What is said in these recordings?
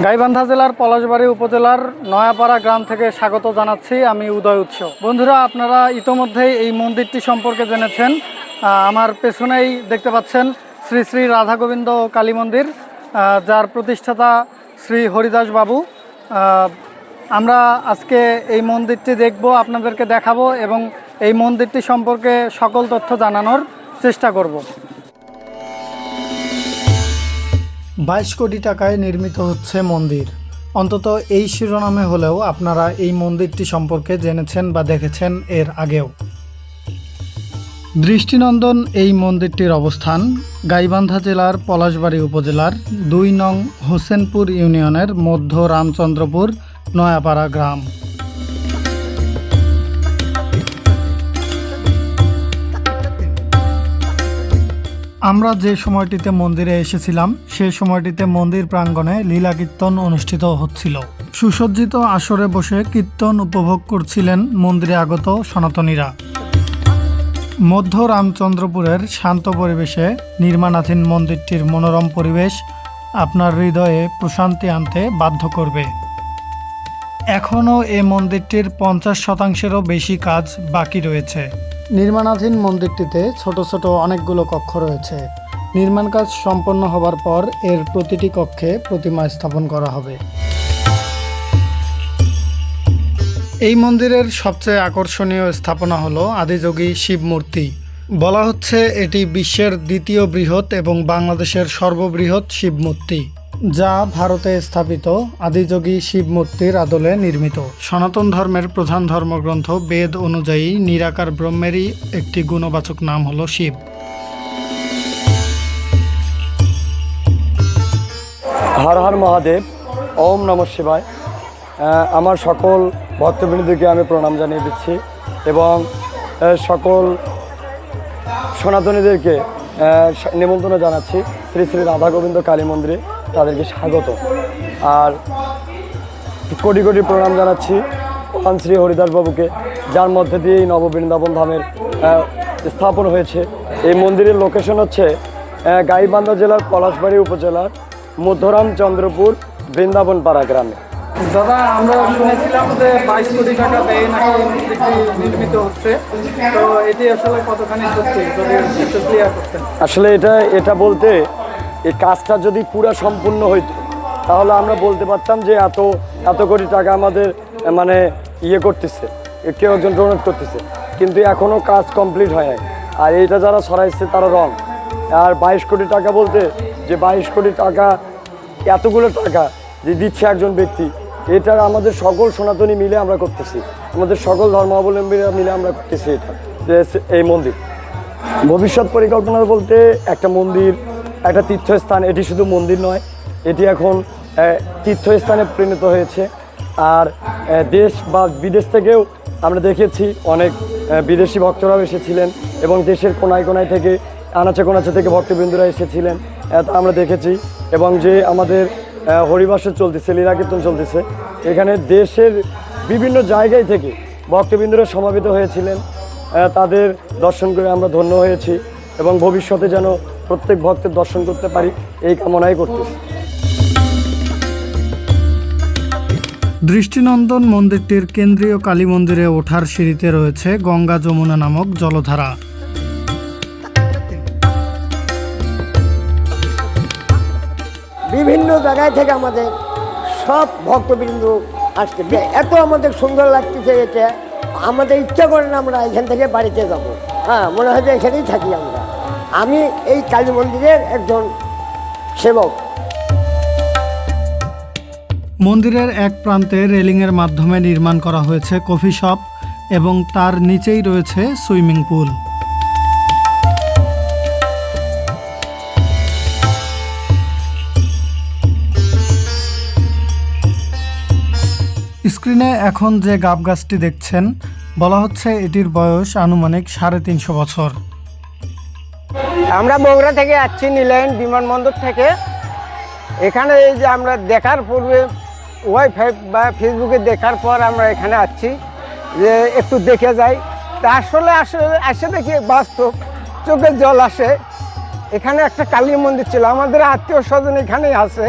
গাইবান্ধা জেলার পলাশবাড়ি উপজেলার নয়াপাড়া গ্রাম থেকে স্বাগত জানাচ্ছি আমি উদয় উৎস। বন্ধুরা, আপনারা ইতোমধ্যেই এই মন্দিরটি সম্পর্কে জেনেছেন। আমার পেছনেই দেখতে পাচ্ছেন শ্রী শ্রী রাধা গোবিন্দ কালী মন্দির যার প্রতিষ্ঠাতা শ্রী হরিদাস বাবু। আমরা আজকে এই মন্দিরটি দেখব, আপনাদেরকে দেখাবো এবং এই মন্দিরটি সম্পর্কে সকল তথ্য জানানোর চেষ্টা করব। বাইশ কোটি টাকায় নির্মিত হচ্ছে মন্দির। অন্তত এই শিরোনামে হলেও আপনারা এই মন্দিরটি সম্পর্কে জেনেছেন বা দেখেছেন এর আগেও। দৃষ্টিনন্দন এই মন্দিরটির অবস্থান গাইবান্ধা জেলার পলাশবাড়ি উপজেলার দুই নং হোসেনপুর ইউনিয়নের মধ্য রামচন্দ্রপুর, নয়াপাড়া গ্রাম। আমরা যে সময়টিতে মন্দিরে এসেছিলাম সেই সময়টিতে মন্দির প্রাঙ্গণে লীলা কীর্তন অনুষ্ঠিত হচ্ছিল। সুসজ্জিত আসরে বসে কীর্তন উপভোগ করছিলেন মন্দিরে আগত সনাতনীরা। মধ্য রামচন্দ্রপুরের শান্ত পরিবেশে নির্মাণাধীন মন্দিরটির মনোরম পরিবেশ আপনার হৃদয়ে প্রশান্তি আনতে বাধ্য করবে। এখনও এ মন্দিরটির পঞ্চাশ শতাংশেরও বেশি কাজ বাকি রয়েছে। নির্মাণাধীন মন্দিরটিতে ছোট ছোট অনেকগুলো কক্ষ রয়েছে। নির্মাণ কাজ সম্পন্ন হবার পর এর প্রতিটি কক্ষে প্রতিমা স্থাপন করা হবে। এই মন্দিরের সবচেয়ে আকর্ষণীয় স্থাপনা হলো আদিযোগী শিব মূর্তি। বলা হচ্ছে এটি বিশ্বের দ্বিতীয় বৃহৎ এবং বাংলাদেশের সর্ববৃহৎ শিব মূর্তি। যা ভারতে স্থাপিত আদিযোগী শিব মূর্তির আদলে নির্মিত। সনাতন ধর্মের প্রধান ধর্মগ্রন্থ বেদ অনুযায়ী নিরাকার ব্রহ্মেরই একটি গুণবাচক নাম হলো শিব। হর হর মহাদেব, ওম নম শিবায়। আমার সকল ভক্তবৃন্দকে আমি প্রণাম জানিয়ে দিচ্ছি এবং সকল সনাতনীদেরকে নিমন্ত্রণ জানাচ্ছি শ্রী শ্রী রাধা গোবিন্দ কালী মন্দিরে। তাদেরকে স্বাগত। আর কোটি কোটি প্রণাম জানাচ্ছি মহান শ্রী হরিদাসবাবুকে যার মধ্যে দিয়ে এই নববৃন্দাবন ধামের স্থাপন হয়েছে। এই মন্দিরের লোকেশন হচ্ছে গাইবান্ধা জেলার পলাশবাড়ি উপজেলার মধ্যরাম চন্দ্রপুর বৃন্দাবন পাড়া গ্রামে। দাদা আমরা শুনেছিলাম যে বাইশ কোটি টাকা ব্যয় নাকি নির্মিত হচ্ছে। তো এটি আসলে কতখানি সত্যি? যদি একটু ক্লিয়ার করতেন। আসলে এটা এটা বলতে এই কাজটা যদি পুরা সম্পূর্ণ হইতো, তাহলে আমরা বলতে পারতাম যে এত এত কোটি টাকা আমাদের মানে ইয়ে করতেছে, কেউ একজন ডোনেট করতেছে। কিন্তু এখনও কাজ কমপ্লিট হয় নাই। আর এইটা যারা সরাইছে তারা রং আর বাইশ কোটি টাকা বলতে, যে বাইশ কোটি টাকা, এতগুলো টাকা যে দিচ্ছে একজন ব্যক্তি এটা আমাদের সকল সনাতনী মিলে আমরা করতেছি। আমাদের সকল ধর্মাবলম্বীরা মিলে আমরা করতেছি এটা এই মন্দির। ভবিষ্যৎ পরিকল্পনা বলতে একটা মন্দির একটা তীর্থস্থান, এটি শুধু মন্দির নয়, এটি এখন তীর্থস্থানে পরিণত হয়েছে। আর দেশ বা বিদেশ থেকেও আমরা দেখেছি অনেক বিদেশি ভক্তরাও এসেছিলেন এবং দেশের কোনায় কোনায় থেকে, আনাচে কোনাচে থেকে ভক্তবৃন্দুরা এসেছিলেন। তা আমরা দেখেছি এবং যে আমাদের হরিবাসর চলতেছে, লীলা কীর্তন চলতেছে, এখানে দেশের বিভিন্ন জায়গায় থেকে ভক্তবৃন্দুরা সমাবেত হয়েছিলেন। তাদের দর্শন করে আমরা ধন্য হয়েছি এবং ভবিষ্যতে যেন প্রত্যেক ভক্তের দর্শন করতে পারি এই কামনাই করতেছি। দৃষ্টিনন্দন মন্দিরটির কেন্দ্রীয় কালী মন্দিরে ওঠার সিঁড়িতে রয়েছে গঙ্গা যমুনা নামক জলধারা। বিভিন্ন জায়গায় থেকে আমাদের সব ভক্তবৃন্দ আসছে। এত আমাদের সুন্দর লাগতেছে এটা আমাদের ইচ্ছা করে না আমরা এখান থেকে বাড়িতে যাব। হ্যাঁ মনে হয় যে এখানেই থাকি আমরা। আমি এই কালী মন্দিরের একজন সেবক। মন্দিরের এক প্রান্তে রেলিংয়ের মাধ্যমে নির্মাণ করা হয়েছে কফি শপ এবং তার নিচেই রয়েছে সুইমিং পুল। স্ক্রিনে এখন যে গাব গাছটি দেখছেন, বলা হচ্ছে এটির বয়স আনুমানিক সাড়ে তিনশো বছর। আমরা বগুড়া থেকে আসছি নীলায়ন বিমানবন্দর থেকে। এখানে এই যে আমরা দেখার পূর্বে ওয়াইফাই বা ফেসবুকে দেখার পর আমরা এখানে আসছি, যে একটু দেখে যাই। তা আসলে আসলে আসে দেখি বাস্তব, চোখে জল আসে। এখানে একটা কালী মন্দির ছিল, আমাদের আত্মীয় স্বজন এখানেই আছে।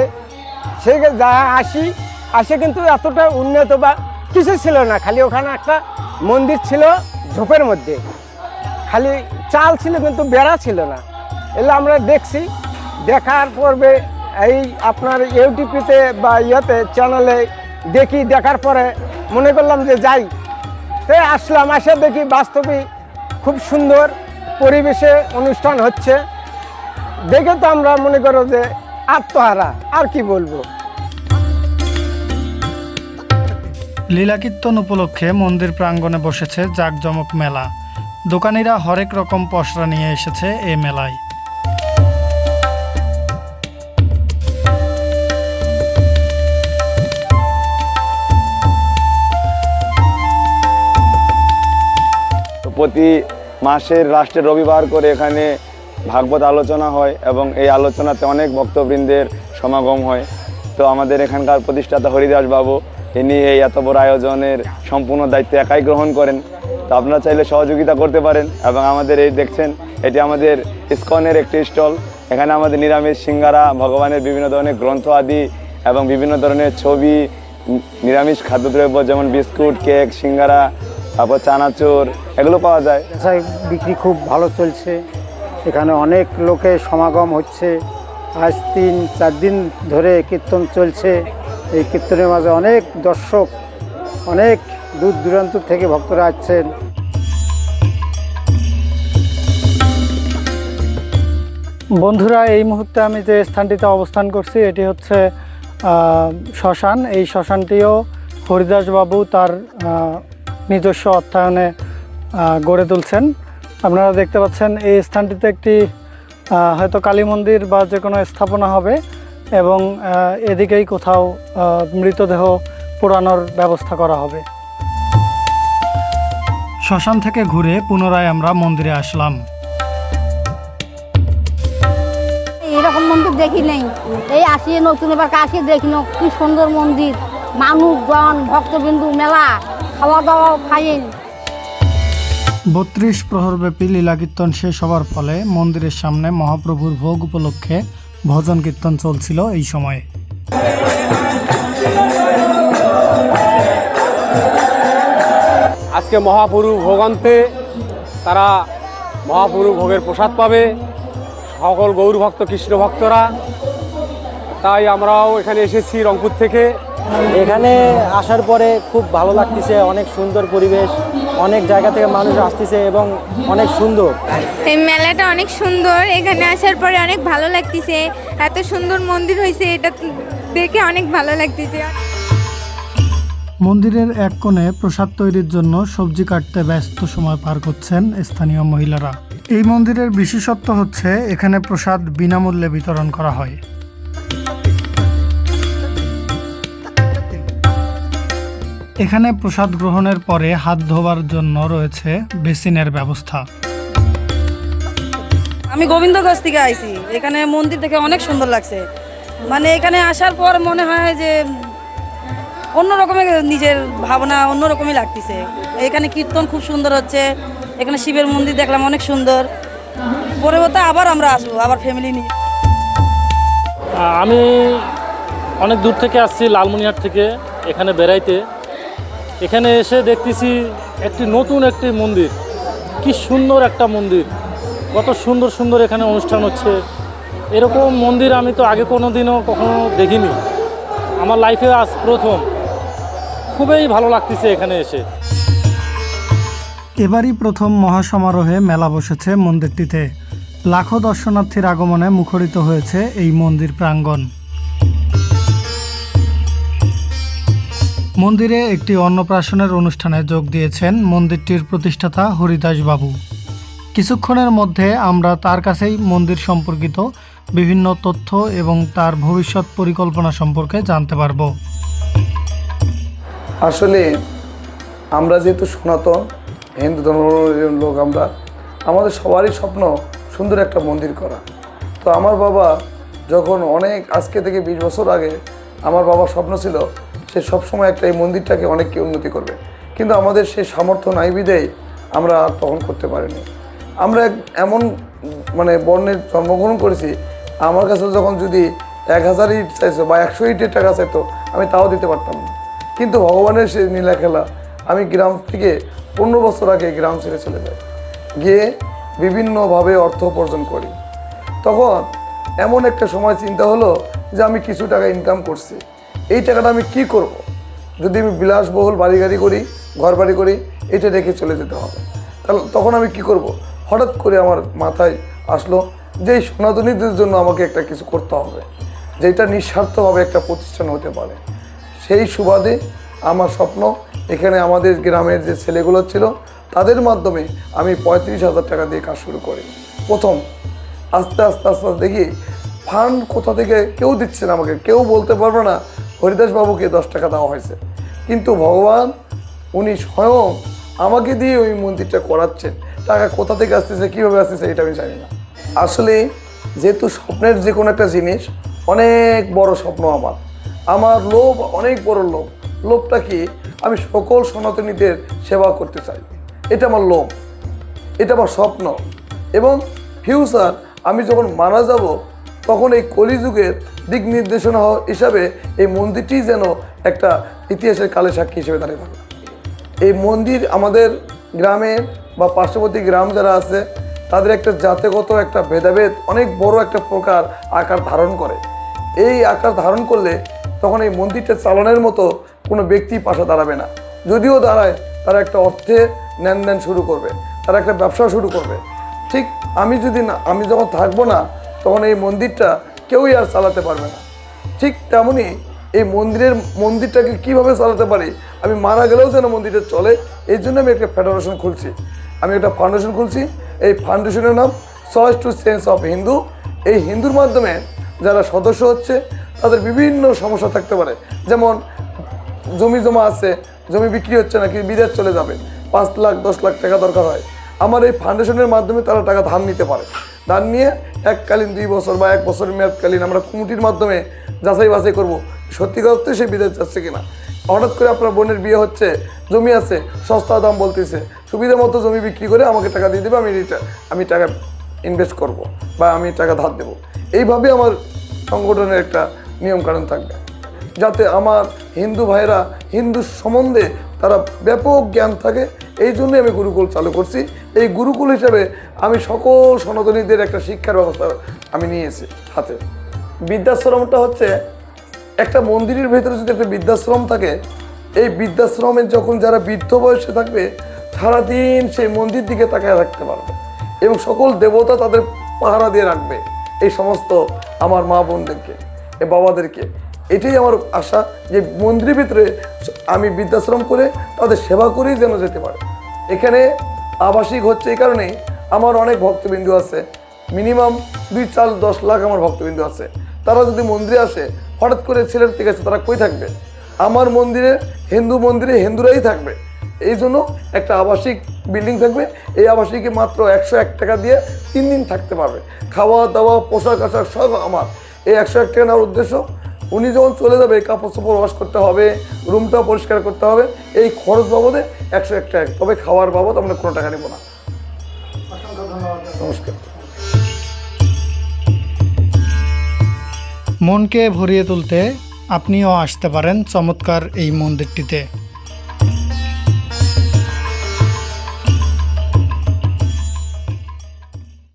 সেই যা আসি, আসে কিন্তু এতটা উন্নত বা কিছু ছিল না, খালি ওখানে একটা মন্দির ছিল ঝোপের মধ্যে। খালি চাল ছিল কিন্তু বেড়া ছিল না। এগুলো আমরা দেখছি। দেখার পর্বে এই আপনার ইউটিউবিতে বা ইয়েতে চ্যানেলে দেখি, দেখার পরে মনে করলাম যে যাই। তাই আসলাম, আসে দেখি বাস্তবে খুব সুন্দর পরিবেশে অনুষ্ঠান হচ্ছে। দেখে তো আমরা মনে করো যে আত্মহারা, আর কি বলব? লীলা কীর্তন উপলক্ষে মন্দির প্রাঙ্গণে বসেছে জাঁকজমক মেলা। দোকানিরা হরেক রকম পসরা নিয়ে এসেছে এই মেলায়। প্রতি মাসের লাস্টের রবিবার করে এখানে ভাগবত আলোচনা হয় এবং এই আলোচনাতে অনেক ভক্তবৃন্দের সমাগম হয়। তো আমাদের এখানকার প্রতিষ্ঠাতা হরিদাস বাবু তিনি এই এত বড় আয়োজনের সম্পূর্ণ দায়িত্ব একাই গ্রহণ করেন। তো আপনারা চাইলে সহযোগিতা করতে পারেন এবং আমাদের এই দেখছেন, এটি আমাদের ইস্কনের একটি স্টল। এখানে আমাদের নিরামিষ সিঙ্গারা, ভগবানের বিভিন্ন ধরনের গ্রন্থ আদি এবং বিভিন্ন ধরনের ছবি, নিরামিষ খাদ্যদ্রব্য যেমন বিস্কুট, কেক, সিঙ্গারা তারপর চানাচুর, এগুলো পাওয়া যায়। ব্যবসায় বিক্রি খুব ভালো চলছে। এখানে অনেক লোকের সমাগম হচ্ছে। আজ তিন, চার দিন ধরে কীর্তন চলছে। এই কীর্তনের মাঝে অনেক দর্শক, অনেক দূর দূরান্ত থেকে ভক্তরা আসছেন। বন্ধুরা, এই মুহূর্তে আমি যে স্থানটিতে অবস্থান করছি, এটি হচ্ছে শ্মশান। এই শ্মশানটিও হরিদাসবাবু তার নিজস্ব অর্থায়নে গড়ে তুলছেন। আপনারা দেখতে পাচ্ছেন এই স্থানটিতে একটি হয়তো কালী মন্দির বা যে কোনো স্থাপনা হবে এবং এদিকেই কোথাও মৃতদেহ পোড়ানোর ব্যবস্থা করা হবে। শ্মশান থেকে ঘুরে পুনরায় আমরা মন্দিরে আসলাম। এরকম মন্দির দেখি নেই। এই আসি নতুন এবার কাশি দেখি কি সুন্দর মন্দির। মানুষজন, ভক্তবিন্দু, মেলা। খাওয়া দাওয়াও খাইন বত্রিশ প্রহরব্যাপী লীলা কীর্তন শেষ হওয়ার ফলে মন্দিরের সামনে মহাপ্রভুর ভোগ উপলক্ষে ভজন কীর্তন চলছিল এই সময়ে। আজকে মহাপুরু ভোগান্তে তারা মহাপুরু ভোগের প্রসাদ পাবে সকল গৌর ভক্ত কৃষ্ণ ভক্তরা তাই আমরাও এখানে এসেছি রংপুর থেকে। এখানে আসার পরে খুব ভালো লাগতেছে অনেক সুন্দর পরিবেশ অনেক জায়গা থেকে মানুষ আসতেছে এবং অনেক সুন্দর। এই মেলাটা অনেক সুন্দর এখানে আসার পরে অনেক ভালো লাগতেছে এত সুন্দর মন্দির হয়েছে এটা দেখে অনেক ভালো লাগতেছে। মন্দিরের এক কোণে প্রসাদ তৈরির জন্য সবজি কাটতে ব্যস্ত সময় পার করছেন স্থানীয় মহিলারা। এই মন্দিরের বিশেষত্ব হচ্ছে এখানে প্রসাদ বিনামূল্যে বিতরণ করা হয়। এখানে প্রসাদ গ্রহণের পরে হাত ধোবার জন্য রয়েছে বেসিনের ব্যবস্থা। আমি গোবিন্দগঞ্জ থেকে আইছি। এখানে মন্দির থেকে অনেক সুন্দর লাগছে। মানে এখানে আসার পর মনে হয় যে অন্য রকমের নিজের ভাবনা অন্য রকমই লাগতেছে। এখানে কীর্তন খুব সুন্দর হচ্ছে। এখানে শিবের মন্দির দেখলাম অনেক সুন্দর। পরবর্তী আবার আমরা আসব আবার ফ্যামিলি নিয়ে। আমি অনেক দূর থেকে আসছি লালমনিহাট থেকে এখানে বেড়াইতে। এখানে এসে দেখতেছি একটি নতুন একটি মন্দির। কি সুন্দর একটা মন্দির। কত সুন্দর সুন্দর এখানে অনুষ্ঠান হচ্ছে। এরকম মন্দির আমি তো আগে কোনো দিনও কখনো দেখিনি। আমার লাইফে আজ প্রথম। খুবই ভালো লাগতেছে এখানে এসে। এবারই প্রথম মহাসমারোহে মেলা বসেছে মন্দিরটিতে। লাখো দর্শনার্থীর আগমনে মুখরিত হয়েছে এই মন্দির প্রাঙ্গণ। মন্দিরে একটি অন্নপ্রাশনের অনুষ্ঠানে যোগ দিয়েছেন মন্দিরটির প্রতিষ্ঠাতা হরিদাস বাবু। কিছুক্ষণের মধ্যে আমরা তার কাছেই মন্দির সম্পর্কিত বিভিন্ন তথ্য এবং তার ভবিষ্যৎ পরিকল্পনা সম্পর্কে জানতে পারব। আসলে আমরা যেহেতু সনাতন, হিন্দু ধর্মের লোক আমরা, আমাদের সবারই স্বপ্ন সুন্দর একটা মন্দির করা। তো আমার বাবা যখন অনেক, আজকে থেকে বিশ বছর আগে আমার বাবার স্বপ্ন ছিল সে সবসময় একটা এই মন্দিরটাকে অনেককে উন্নতি করবে। কিন্তু আমাদের সেই সামর্থ্য নাই বিধেই আমরা তখন করতে পারিনি। আমরা এমন মানে বর্ণের জন্মগ্রহণ করেছি, আমার কাছে যখন যদি এক হাজার ইট চাইছো বা একশো ইটের টাকা চাইতো, আমি তাও দিতে পারতাম না। কিন্তু ভগবানের সেই নীলা খেলা আমি গ্রাম থেকে পনেরো বছর আগে গ্রাম ছেড়ে চলে যাই। গিয়ে বিভিন্নভাবে অর্থ উপার্জন করি। তখন এমন একটা সময় চিন্তা হলো যে আমি কিছু টাকা ইনকাম করছি। এই টাকাটা আমি কি করব। যদি আমি বিলাসবহুল বাড়ি গাড়ি করি ঘর বাড়ি করি, এটা রেখে চলে যেতে হবে তাহলে তখন আমি কি করব। হঠাৎ করে আমার মাথায় আসলো যে এই সনাতনীদের জন্য আমাকে একটা কিছু করতে হবে, যেটা নিঃস্বার্থভাবে একটা প্রতিষ্ঠান হতে পারে সেই সুবাদে আমার স্বপ্ন, এখানে আমাদের গ্রামের যে ছেলেগুলো ছিল, তাদের মাধ্যমে আমি পঁয়ত্রিশ হাজার টাকা দিয়ে কাজ শুরু করি প্রথম আস্তে আস্তে আস্তে দেখি, ফান্ড কোথা থেকে, কেউ দিচ্ছে না আমাকে, কেউ বলতে পারবে না হরিদাস বাবুকে দশ টাকা দেওয়া হয়েছে। কিন্তু ভগবান, উনি স্বয়ং আমাকে দিয়ে ওই মন্দিরটা করাচ্ছেন। টাকা কোথা থেকে আসতেছে, কীভাবে আসতেছে, এটা আমি জানি না। আসলে যেহেতু স্বপ্নের যে কোনো একটা জিনিস, অনেক বড় স্বপ্ন আমার। আমার লোভ অনেক বড় লোভ। লোভটা কি? আমি সকল সনাতনীদের সেবা করতে চাই। এটা আমার লোভ। এটা আমার স্বপ্ন। এবং ফিউচার আমি যখন মারা যাব তখন এই কলিযুগের দিক নির্দেশনা হিসাবে এই মন্দিরটি যেন একটা ইতিহাসের কালে সাক্ষী হিসেবে দাঁড়িয়ে থাকে। এই মন্দির আমাদের গ্রামের বা পার্শ্ববর্তী গ্রাম যারা আছে, তাদের একটা জাতিগত একটা ভেদাভেদ, অনেক বড় একটা প্রকার আকার ধারণ করে। এই আকার ধারণ করলে তখন এই মন্দিরটা চালানোর মতো কোনো ব্যক্তি পাশে দাঁড়াবে না। যদিও দাঁড়ায়, তারা একটা অর্থে নেন শুরু করবে, তারা একটা ব্যবসা শুরু করবে। ঠিক আমি যদি না, আমি যখন থাকব না তখন এই মন্দিরটা কেউই আর চালাতে পারবে না। ঠিক তেমনই এই মন্দিরের মন্দিরটাকে কীভাবে চালাতে পারি? আমি মারা গেলেও যেন মন্দিরটা চলে, এই জন্য আমি একটা ফেডারেশন খুলছি। আমি একটা ফাউন্ডেশন খুলছি। এই ফাউন্ডেশনের নাম choice to sense of Hindu এই হিন্দুর মাধ্যমে যারা সদস্য হচ্ছে, তাদের বিভিন্ন সমস্যা থাকতে পারে। যেমন, জমি জমা আছে, জমি বিক্রি হচ্ছে নাকি বিদেশ চলে যাবে, পাঁচ লাখ, দশ লাখ টাকা দরকার হয়। আমার এই ফাউন্ডেশনের মাধ্যমে তারা টাকা ধার নিতে পারে। ধার নিয়ে এককালীন দুই বছর বা এক বছর মেয়াদকালীন আমরা কমিটির মাধ্যমে যাচাই বাছাই করব। সত্যিকার অর্থে সে বিদেশ যাচ্ছে কিনা। হঠাৎ করে আপনার বোনের বিয়ে হচ্ছে, জমি আছে সস্তা দাম বলতেছে। সুবিধা মতো জমি বিক্রি করে আমাকে টাকা দিয়ে দেবে, আমি আমি টাকা ইনভেস্ট করব বা আমি টাকা ধার দেবো। এইভাবে আমার সংগঠনের একটা নিয়মকানুন থাকবে। যাতে আমার হিন্দু ভাইরা হিন্দু সম্বন্ধে তারা ব্যাপক জ্ঞান থাকে। এই জন্যই আমি গুরুকুল চালু করছি। এই গুরুকুল হিসেবে আমি সকল সনাতনীদের একটা শিক্ষার ব্যবস্থা আমি নিয়েছি হাতে। বৃদ্ধাশ্রমটা হচ্ছে একটা মন্দিরের ভেতরে যদি একটা বৃদ্ধাশ্রম থাকে, এই বৃদ্ধাশ্রমে যখন যারা বৃদ্ধ বয়সে থাকবে, সারাদিন সেই মন্দির দিকে তাকায় রাখতে পারবে এবং সকল দেবতা তাদের পাহারা দিয়ে রাখবে এই সমস্ত আমার মা বোনদেরকে এ বাবাদেরকে। এটাই আমার আশা যে মন্দিরের ভিতরে আমি বৃদ্ধাশ্রম করে তাদের সেবা করেই যেন যেতে পারে। এখানে আবাসিক হচ্ছে এই কারণেই আমার অনেক ভক্তবিন্দু আছে। মিনিমাম দুই চার দশ লাখ আমার ভক্তবিন্দু আছে। তারা যদি মন্দিরে আসে, হঠাৎ করে ছেলের থেকে আছে, তারা কই থাকবে? আমার মন্দিরে, হিন্দু মন্দিরে হিন্দুরাই থাকবে। এই জন্য একটা আবাসিক বিল্ডিং থাকবে। এই আবাসিকে মাত্র একশো এক টাকা দিয়ে তিন দিন থাকতে পারবে। খাওয়া দাওয়া, পোশাক আশাক সব আমার। এই একশো এক টাকা নেওয়ার উদ্দেশ্য উনি যখন চলে যাবে কাপড় চোপড় ওয়াশ করতে হবে রুমটা পরিষ্কার করতে হবে এই খরচ বাবদে একশো এক টাকা। তবে খাওয়ার বাবদ আমরা কোনো টাকা নেব না। নমস্কার। মনকে ভরিয়ে তুলতে আপনিও আসতে পারেন চমৎকার এই মন্দিরটিতে।